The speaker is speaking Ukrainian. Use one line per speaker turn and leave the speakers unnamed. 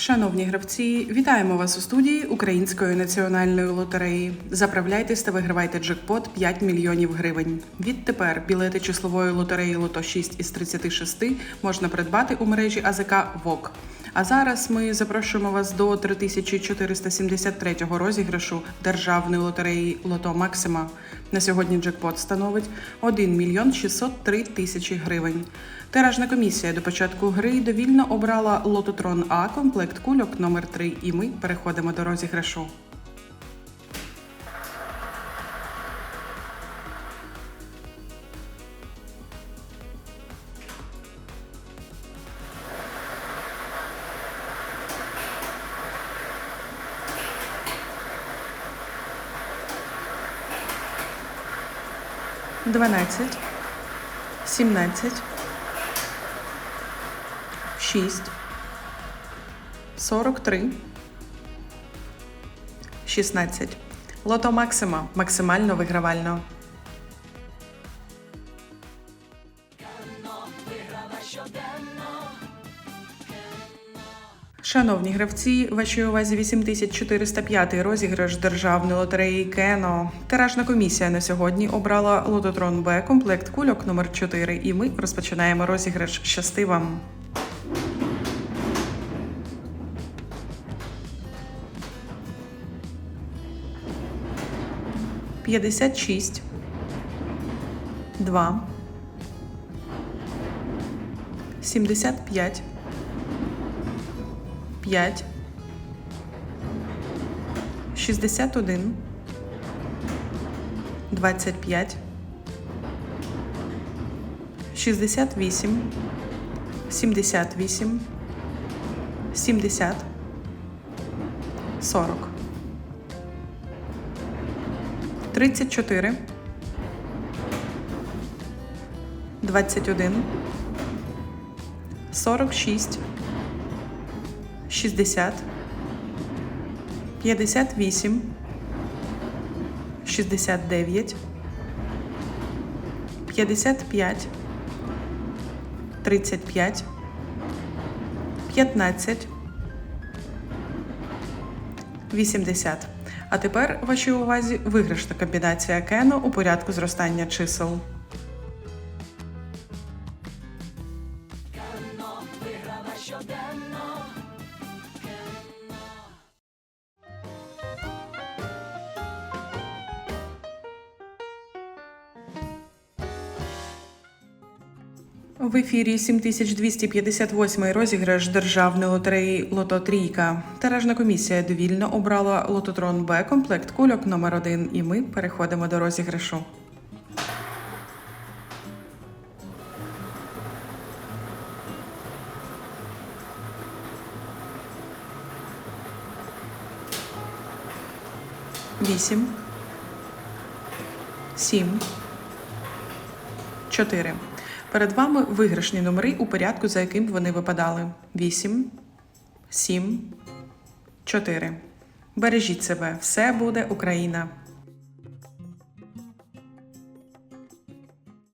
Шановні гравці, вітаємо вас у студії Української національної лотереї. Заправляйтесь та вигравайте джекпот 5 мільйонів гривень. Відтепер білети числової лотереї Лото 6 із 36 можна придбати у мережі АЗК ВОК. А зараз ми запрошуємо вас до 3473 розіграшу державної лотереї Лото Максима. На сьогодні джекпот становить 1 мільйон 603 тисячі гривень. Тиражна комісія до початку гри довільно обрала лототрон А комплект кульок номер 3 і ми переходимо до розіграшу. Дванадцять, сімнадцять, шість, сорок три, шістнадцять. Лото Максима. Максимально вигравально. Шановні гравці, вашій увазі 8405 розіграш державної лотереї Кено. Тиражна комісія на сьогодні обрала лототрон Б комплект кульок номер 4 і ми розпочинаємо розіграш. Щасти вам! П'ятдесят шість. Два. Сімдесят п'ять. 5, 61, 25, 68, 78, 70, 40, 34, 21, 46, 60, 58, 69, 55, 35, 15, 80. А тепер вашій увазі виграшна комбінація кено у порядку зростання чисел. В ефірі 7258 розіграш державної лотереї Лото Трійка. Тиражна комісія довільно обрала лототрон Б комплект кульок номер 1 і ми переходимо до розіграшу. Вісім. Сім. 4. Перед вами виграшні номери у порядку, за яким вони випадали: 8, 7, 4. Бережіть себе, все буде Україна!